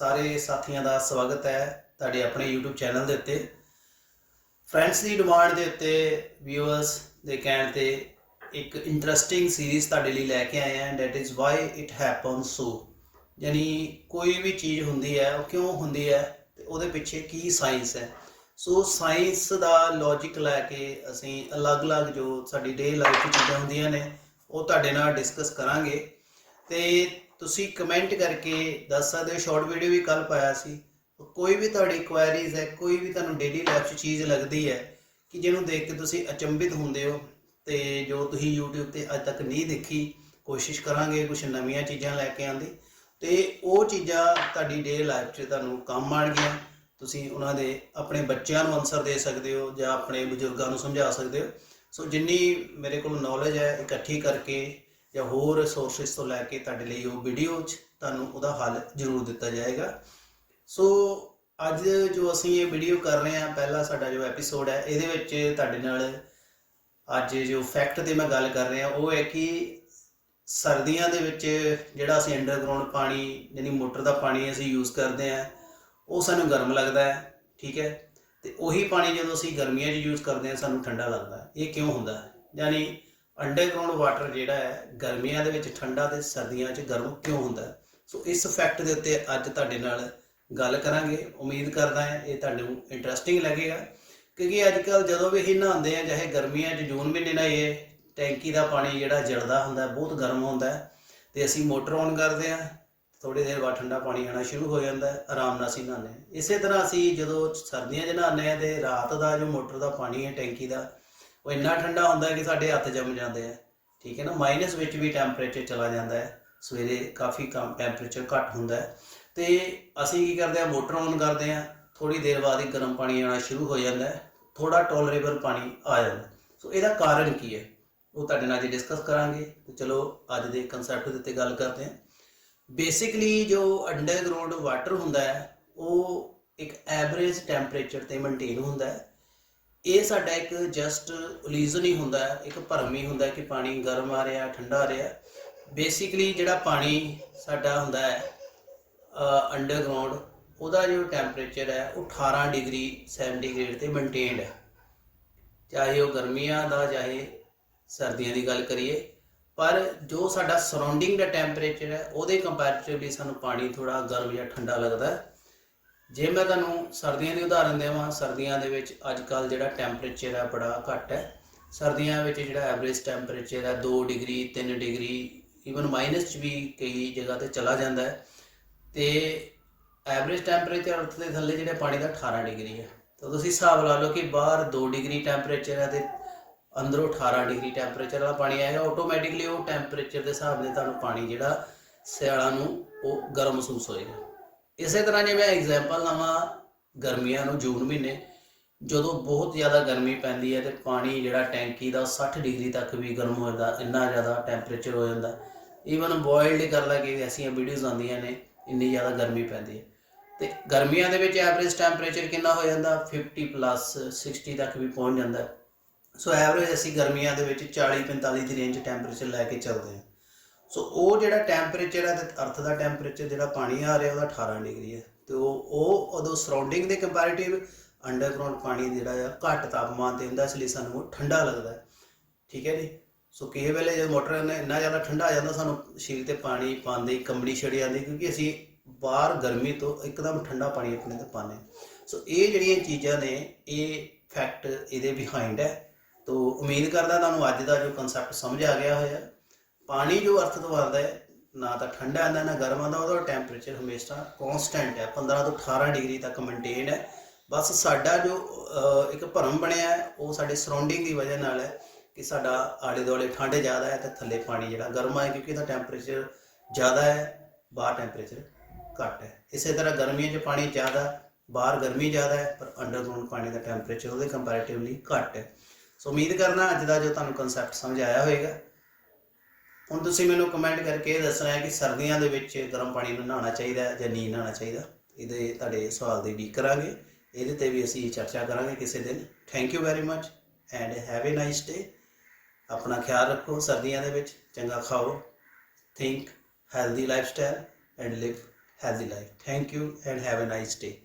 ਸਾਰੇ ਸਾਥੀਆਂ ਦਾ ਸਵਾਗਤ ਹੈ ਤੁਹਾਡੇ ਆਪਣੇ YouTube ਚੈਨਲ ਦੇ ਉੱਤੇ। ਫਰੈਂਡਸ ਦੀ ਡਿਮਾਂਡ ਦੇ ਉੱਤੇ ਵਿਊਅਰਸ ਦੇ ਕਹਿਣ ਤੇ ਇੱਕ ਇੰਟਰਸਟਿੰਗ ਸੀਰੀਜ਼ ਤੁਹਾਡੇ ਲਈ ਲੈ ਕੇ ਆਏ ਹਾਂ that is why it happens so ਯਾਨੀ ਕੋਈ ਵੀ ਚੀਜ਼ ਹੁੰਦੀ ਹੈ, ਉਹ ਕਿਉਂ ਹੁੰਦੀ ਹੈ ਤੇ ਉਹਦੇ ਪਿੱਛੇ ਕੀ ਸਾਇੰਸ ਹੈ। ਸੋ ਸਾਇੰਸ ਦਾ ਲੌਜੀਕ ਲੈ ਕੇ ਅਸੀਂ ਅਲੱਗ-ਅਲੱਗ ਜੋ ਸਾਡੀ ਡੇ ਲਾਈਫ 'ਚ ਚੀਜ਼ਾਂ ਹੁੰਦੀਆਂ ਨੇ, ਉਹ ਤੁਹਾਡੇ ਨਾਲ ਡਿਸਕਸ ਕਰਾਂਗੇ। ਤੇ ਤੁਸੀਂ ਕਮੈਂਟ ਕਰਕੇ ਦੱਸ ਸਕਦੇ ਹੋ ਸ਼ਾਰਟ ਵੀਡੀਓ ਵੀ ਕੱਲ ਪਾਇਆ ਸੀ। ਕੋਈ ਵੀ ਤੁਹਾਡੀ ਕੁਐਰੀਜ਼ ਹੈ, ਕੋਈ ਵੀ ਤੁਹਾਨੂੰ ਡੇਲੀ ਲਾਈਫ 'ਚ ਚੀਜ਼ ਲੱਗਦੀ ਹੈ ਕਿ ਜਿਹਨੂੰ ਦੇਖ ਕੇ ਤੁਸੀਂ ਅਚੰਭਿਤ ਹੁੰਦੇ ਹੋ ਤੇ ਜੋ ਤੁਸੀਂ YouTube ਤੇ ਅੱਜ ਤੱਕ ਨਹੀਂ ਦੇਖੀ, ਕੋਸ਼ਿਸ਼ ਕਰਾਂਗੇ ਕੁਝ ਨਵੀਆਂ ਚੀਜ਼ਾਂ ਲੈ ਕੇ ਆਂਦੀ ਤੇ ਉਹ ਚੀਜ਼ਾਂ ਤੁਹਾਡੀ ਡੇ ਲਾਈਫ 'ਚ ਤੁਹਾਨੂੰ ਕੰਮ ਆਣਗੀਆਂ ਤੁਸੀਂ ਉਹਨਾਂ ਦੇ ਆਪਣੇ ਬੱਚਿਆਂ ਨੂੰ ਆਨਸਰ ਦੇ ਸਕਦੇ ਹੋ ਜਾਂ ਆਪਣੇ ਬਜ਼ੁਰਗਾਂ ਨੂੰ ਸਮਝਾ ਸਕਦੇ ਹੋ। ਸੋ ਜਿੰਨੀ ਮੇਰੇ ਕੋਲ ਨੌਲੇਜ ਹੈ, ਇਕੱਠੀ ਕਰਕੇ ਜਾਂ ਹੋਰ ਸੋਰਸਸ ਤੋਂ ਲੈ ਕੇ ਤੁਹਾਡੇ ਲਈ ਉਹ ਵੀਡੀਓ 'ਚ ਤੁਹਾਨੂੰ ਉਹਦਾ ਹੱਲ ਜ਼ਰੂਰ ਦਿੱਤਾ ਜਾਏਗਾ। ਸੋ ਅੱਜ ਜੋ ਅਸੀਂ ਇਹ ਵੀਡੀਓ ਕਰ ਰਹੇ ਹਾਂ, ਪਹਿਲਾ ਸਾਡਾ ਜੋ ਐਪੀਸੋਡ ਹੈ, ਇਹਦੇ ਵਿੱਚ ਤੁਹਾਡੇ ਨਾਲ ਅੱਜ ਜੋ ਫੈਕਟ ਤੇ ਮੈਂ ਗੱਲ ਕਰ ਰਿਹਾ, ਉਹ ਹੈ ਕਿ ਸਰਦੀਆਂ ਦੇ ਵਿੱਚ ਜਿਹੜਾ ਅਸੀਂ ਅੰਡਰਗਰਾਉਂਡ ਪਾਣੀ ਯਾਨੀ ਮੋਟਰ ਦਾ ਪਾਣੀ ਅਸੀਂ ਯੂਜ਼ ਕਰਦੇ ਹਾਂ, ਉਹ ਸਾਨੂੰ ਗਰਮ ਲੱਗਦਾ ਹੈ, ਠੀਕ ਹੈ? ਤੇ ਉਹੀ ਪਾਣੀ ਜਦੋਂ ਅਸੀਂ ਗਰਮੀਆਂ 'ਚ ਯੂਜ਼ ਕਰਦੇ ਹਾਂ, ਸਾਨੂੰ ਠੰਡਾ ਲੱਗਦਾ ਹੈ। ਇਹ ਕਿਉਂ ਹੁੰਦਾ ਹੈ? ਯਾਨੀ ਅੰਡਰਗਰਾਉਂਡ ਵਾਟਰ ਜਿਹੜਾ ਹੈ, ਗਰਮੀਆਂ ਦੇ ਵਿੱਚ, ਠੰਡਾ ਤੇ ਸਰਦੀਆਂ 'ਚ ਗਰਮ ਕਿਉਂ ਹੁੰਦਾ ਹੈ? ਸੋ ਇਸ ਫੈਕਟ ਦੇ ਉੱਤੇ ਅੱਜ ਤੁਹਾਡੇ ਨਾਲ ਗੱਲ ਕਰਾਂਗੇ। ਉਮੀਦ ਕਰਦਾ ਹਾਂ ਇਹ ਤੁਹਾਨੂੰ ਇੰਟਰਸਟਿੰਗ ਲੱਗੇਗਾ। ਕਿਉਂਕਿ ਅੱਜ ਕੱਲ ਜਦੋਂ ਵੀ ਅਸੀਂ ਨਹਾਉਂਦੇ ਆ ਚਾਹੇ ਗਰਮੀਆਂ 'ਚ ਜੂਨ ਮਹੀਨੇ ਨਹਾਈਏ, ਟੈਂਕੀ ਦਾ ਪਾਣੀ ਜਿਹੜਾ ਜਲਦਾ ਹੁੰਦਾ ਬਹੁਤ ਗਰਮ ਹੁੰਦਾ ਹੈ। ਤੇ ਅਸੀਂ ਮੋਟਰ ਔਨ ਕਰਦੇ ਆ ਥੋੜੀ ਦੇਰ ਬਾਅਦ ਠੰਡਾ ਪਾਣੀ ਆਣਾ ਸ਼ੁਰੂ ਹੋ ਜਾਂਦਾ ਆਰਾਮ ਨਾਲ ਅਸੀਂ ਨਹਾਉਂਦੇ ਹਾਂ। ਇਸੇ ਤਰ੍ਹਾਂ ਅਸੀਂ ਜਦੋਂ ਸਰਦੀਆਂ 'ਚ ਨਹਾਉਂਦੇ ਆ ਤੇ ਰਾਤ ਦਾ ਜੋ ਮੋਟਰ ਦਾ ਪਾਣੀ ਹੈ, ਟੈਂਕੀ ਦਾ ਉਹ ਇੰਨਾ ਠੰਡਾ ਹੁੰਦਾ ਹੈ ਕਿ ਸਾਡੇ ਹੱਥ ਜੰਮ ਜਾਂਦੇ ਆ। ਠੀਕ ਹੈ ਨਾ? ਮਾਈਨਸ ਵਿੱਚ ਵੀ ਟੈਂਪਰੇਚਰ ਚਲਾ ਜਾਂਦਾ ਹੈ। ਸਵੇਰੇ ਕਾਫੀ ਕਮ ਟੈਂਪਰੇਚਰ ਘੱਟ ਹੁੰਦਾ ਹੈ। ਤੇ ਅਸੀਂ ਕੀ ਕਰਦੇ ਆ ਮੋਟਰ ਔਨ ਕਰਦੇ ਆ ਥੋੜੀ ਦੇਰ ਬਾਅਦ ਹੀ ਗਰਮ ਪਾਣੀ ਆਉਣਾ ਸ਼ੁਰੂ ਹੋ ਜਾਂਦਾ ਹੈ। ਥੋੜਾ ਟੋਲਰੇਬਲ ਪਾਣੀ ਆ ਜਾਂਦਾ ਸੋ ਇਹਦਾ ਕਾਰਨ ਕੀ ਹੈ? ਉਹ ਤੁਹਾਡੇ ਨਾਲ ਅੱਜ ਡਿਸਕਸ ਕਰਾਂਗੇ। ਤੇ ਚਲੋ, ਅੱਜ ਦੇ ਕਨਸੈਪਟ ਦੇ ਉੱਤੇ ਗੱਲ ਕਰਦੇ ਹਾਂ। ਬੇਸਿਕਲੀ ਜੋ ਅੰਡਰਗਰਾਉਂਡ ਵਾਟਰ ਹੁੰਦਾ ਹੈ, ਉਹ ਇੱਕ ਐਵਰੇਜ ਟੈਂਪਰੇਚਰ ਤੇ ਮੇਨਟੇਨ ਹੁੰਦਾ ਹੈ। ਇਹ ਸਾਡਾ ਇੱਕ ਜਸਟ ਇਲੂਜ਼ਨ ਹੀ ਹੁੰਦਾ ਹੈ, ਇੱਕ ਭਰਮ ਹੀ ਹੁੰਦਾ ਕਿ ਪਾਣੀ ਗਰਮ ਆ ਰਿਹਾ, ਠੰਡਾ ਆ ਰਿਹਾ। ਬੇਸਿਕਲੀ ਜਿਹੜਾ ਪਾਣੀ ਸਾਡਾ ਹੁੰਦਾ ਹੈ ਅੰਡਰਗਰਾਉਂਡ ਉਹਦਾ ਜੋ ਟੈਂਪਰੇਚਰ ਹੈ, ਉਹ 18 ਡਿਗਰੀ ਸੈਂਟੀਗ੍ਰੇਡ ਤੇ ਮੇਨਟੇਨਡ ਹੈ। ਚਾਹੇ ਉਹ ਗਰਮੀਆਂ ਦਾ, ਚਾਹੇ ਸਰਦੀਆਂ ਦੀ ਗੱਲ ਕਰੀਏ, ਪਰ ਜੋ ਸਾਡਾ ਸਰਾਊਂਡਿੰਗ ਦਾ ਟੈਂਪਰੇਚਰ ਹੈ, ਉਹਦੇ ਕੰਪੈਰੀਟਿਵਲੀ ਸਾਨੂੰ ਪਾਣੀ ਥੋੜਾ ਗਰਮ ਜਾਂ ਠੰਡਾ ਲੱਗਦਾ ਹੈ। ਜੇ ਮੈਂ ਤੁਹਾਨੂੰ ਸਰਦੀਆਂ ਦੀ ਉਦਾਹਰਨ ਦੇਵਾਂ, ਸਰਦੀਆਂ ਦੇ ਵਿੱਚ ਅੱਜ ਕੱਲ ਜਿਹੜਾ ਟੈਂਪਰੇਚਰ ਹੈ ਬੜਾ ਘੱਟ ਹੈ। ਸਰਦੀਆਂ ਵਿੱਚ ਜਿਹੜਾ ਐਵਰੇਜ ਟੈਂਪਰੇਚਰ ਹੈ 2 ਡਿਗਰੀ 3 ਡਿਗਰੀ ਈਵਨ ਮਾਈਨਸ ਚ ਵੀ ਕਈ ਜਗ੍ਹਾ ਤੇ ਚਲਾ ਜਾਂਦਾ ਹੈ। ਤੇ ਐਵਰੇਜ ਟੈਂਪਰੇਚਰ ਅਰਥ ਦੇ ਥੱਲੇ ਜਿਹੜੇ ਪਾਣੀ ਦਾ 18 ਡਿਗਰੀ ਹੈ। ਤਾਂ ਤੁਸੀਂ ਹਿਸਾਬ ਲਾ ਲਓ ਕਿ ਬਾਹਰ 2 ਡਿਗਰੀ ਟੈਂਪਰੇਚਰ ਹੈ ਤੇ ਅੰਦਰੋਂ 18 ਡਿਗਰੀ ਟੈਂਪਰੇਚਰ ਵਾਲਾ ਪਾਣੀ ਆਏਗਾ ਆਟੋਮੈਟਿਕਲੀ ਉਹ ਟੈਂਪਰੇਚਰ ਦੇ ਹਿਸਾਬ ਨਾਲ ਤੁਹਾਨੂੰ ਪਾਣੀ ਜਿਹੜਾ ਸਿਆਲਾਂ ਨੂੰ ਉਹ ਗਰਮ ਮਹਿਸੂਸ ਹੋਏਗਾ। ਇਸੇ ਤਰ੍ਹਾਂ ਜੇ ਮੈਂ ਐਗਜ਼ਾਮਪਲ ਲਵਾਂ ਗਰਮੀਆਂ ਨੂੰ ਜੂਨ ਮਹੀਨੇ, ਜਦੋਂ ਬਹੁਤ ਜ਼ਿਆਦਾ ਗਰਮੀ ਪੈਂਦੀ ਹੈ ਤੇ ਪਾਣੀ ਜਿਹੜਾ ਟੈਂਕੀ ਦਾ 60 ਡਿਗਰੀ ਤੱਕ ਵੀ ਗਰਮ ਹੋ ਜਾਂਦਾ, ਇੰਨਾ ਜ਼ਿਆਦਾ ਟੈਂਪਰੇਚਰ ਹੋ ਜਾਂਦਾ। ਈਵਨ ਬੋਇਲਡ ਕਰ ਲਾ ਕੇ ਐਸੀਆਂ ਵੀਡੀਓਜ਼ ਆਉਂਦੀਆਂ ਨੇ, ਇੰਨੀ ਜ਼ਿਆਦਾ ਗਰਮੀ ਪੈਂਦੀ ਹੈ। ਤੇ ਗਰਮੀਆਂ ਦੇ ਵਿੱਚ ਐਵਰੇਜ ਟੈਂਪਰੇਚਰ ਕਿੰਨਾ ਹੋ ਜਾਂਦਾ? 50 ਪਲੱਸ 60 ਤੱਕ ਵੀ ਪਹੁੰਚ ਜਾਂਦਾ। ਸੋ ਐਵਰੇਜ ਅਸੀਂ ਗਰਮੀਆਂ ਦੇ ਵਿੱਚ 40 45 ਦੀ ਰੇਂਜ ਟੈਂਪਰੇਚਰ ਲੈ ਕੇ ਚੱਲਦੇ ਹਾਂ। ਸੋ ਉਹ ਜਿਹੜਾ ਟੈਂਪਰੇਚਰ ਹੈ ਤੇ ਅਰਥ ਦਾ ਟੈਂਪਰੇਚਰ ਜਿਹੜਾ ਪਾਣੀ ਆ ਰਿਹਾ ਉਹਦਾ 18 ਡਿਗਰੀ ਹੈ ਤੇ ਉਹ ਉਹ ਉਦੋਂ ਸਰਾਊਂਡਿੰਗ ਦੇ ਕੰਪੈਰੀਟਿਵ ਅੰਡਰਗਰਾਉਂਡ ਪਾਣੀ ਜਿਹੜਾ ਆ, ਘੱਟ ਤਾਪਮਾਨ ਤੇ ਹੁੰਦਾ, ਇਸ ਲਈ ਸਾਨੂੰ ਉਹ ਠੰਡਾ ਲੱਗਦਾ। ਹੈ ਠੀਕ ਹੈ ਜੀ? ਸੋ ਕਿਸੇ ਵੇਲੇ ਜਦੋਂ ਮੋਟਰ ਨੇ ਇੰਨਾ ਜ਼ਿਆਦਾ ਠੰਡਾ ਆ ਜਾਂਦਾ, ਸਾਨੂੰ ਸਰੀਰ ਤੇ ਪਾਣੀ ਪਾਉਂਦੇ ਹੀ ਕੰਬਣੀ ਛੜ ਜਾਂਦੀ ਕਿਉਂਕਿ ਅਸੀਂ ਬਾਹਰ ਗਰਮੀ ਤੋਂ ਇੱਕਦਮ ਠੰਡਾ ਪਾਣੀ ਆਪਣੇ ਤੇ ਪਾਉਂਦੇ ਹਾਂ। ਸੋ ਇਹ ਜਿਹੜੀਆਂ ਚੀਜ਼ਾਂ ਨੇ, ਇਹ ਫੈਕਟ ਇਹਦੇ ਬਿਹਾਈਂਡ ਹੈ। ਤੋ, ਉਮੀਦ ਕਰਦਾ ਤੁਹਾਨੂੰ ਅੱਜ ਦਾ ਜੋ ਕਨਸੈਪਟ ਸਮਝ ਆ ਗਿਆ ਹੋਇਆ। ਪਾਣੀ ਜੋ ਅਰਥ ਤੋਂ ਆਉਂਦਾ ਹੈ, ਨਾ ਤਾਂ ਠੰਡਾ ਆਉਂਦਾ, ਨਾ ਗਰਮ ਆਉਂਦਾ, ਉਹਦਾ ਟੈਂਪਰੇਚਰ ਹਮੇਸ਼ਾ ਕਨਸਟੈਂਟ ਹੈ। 15 ਤੋਂ 18 ਡਿਗਰੀ ਤੱਕ ਮੇਨਟੇਨ ਹੈ। ਬਸ ਸਾਡਾ ਜੋ ਇੱਕ ਭਰਮ ਬਣਿਆ ਹੈ, ਉਹ ਸਾਡੇ ਸਰਾਊਂਡਿੰਗ ਦੀ ਵਜ੍ਹਾ ਨਾਲ ਹੈ ਕਿ ਸਾਡਾ ਆਲੇ ਦੁਆਲੇ ਠੰਡ ਜ਼ਿਆਦਾ ਹੈ ਤੇ ਥੱਲੇ ਪਾਣੀ ਜਿਹੜਾ ਗਰਮ ਹੈ, ਕਿਉਂਕਿ ਇਹਦਾ ਟੈਂਪਰੇਚਰ ਜ਼ਿਆਦਾ ਹੈ, ਬਾਹਰ ਟੈਂਪਰੇਚਰ ਘੱਟ ਹੈ। ਇਸੇ ਤਰ੍ਹਾਂ ਗਰਮੀਆਂ 'ਚ ਪਾਣੀ ਜ਼ਿਆਦਾ, ਬਾਹਰ ਗਰਮੀ ਜ਼ਿਆਦਾ ਹੈ, ਪਰ ਅੰਡਰਗਰਾਉਂਡ ਪਾਣੀ ਦਾ ਟੈਂਪਰੇਚਰ ਉਹਦੇ ਕੰਪੈਰੀਟਿਵਲੀ ਘੱਟ ਹੈ। ਸੋ ਉਮੀਦ ਕਰਨਾ ਅੱਜ ਦਾ ਜੋ ਤੁਹਾਨੂੰ ਕਨਸੈਪਟ ਸਮਝ ਆਇਆ ਹੋਵੇਗਾ ਹੁਣ ਤੁਸੀਂ ਮੈਨੂੰ ਕਮੈਂਟ ਕਰਕੇ ਇਹ ਦੱਸਣਾ ਹੈ ਕਿ ਸਰਦੀਆਂ ਦੇ ਵਿੱਚ ਗਰਮ ਪਾਣੀ ਨੂੰ ਨਹਾਉਣਾ ਚਾਹੀਦਾ ਹੈ ਜਾਂ ਨਹੀਂ ਨਹਾਉਣਾ ਚਾਹੀਦਾ, ਇਹਦੇ ਤੁਹਾਡੇ ਸਵਾਲ ਦੀ ਉਡੀਕ ਕਰਾਂਗੇ। ਇਹਦੇ ਤੇ ਵੀ ਅਸੀਂ ਚਰਚਾ ਕਰਾਂਗੇ ਕਿਸੇ ਦਿਨ। Thank you very much and have a nice day ਆਪਣਾ ਖਿਆਲ ਰੱਖੋ ਸਰਦੀਆਂ ਦੇ ਵਿੱਚ, ਚੰਗਾ ਖਾਓ। Think healthy lifestyle and live healthy life thank you and have a nice day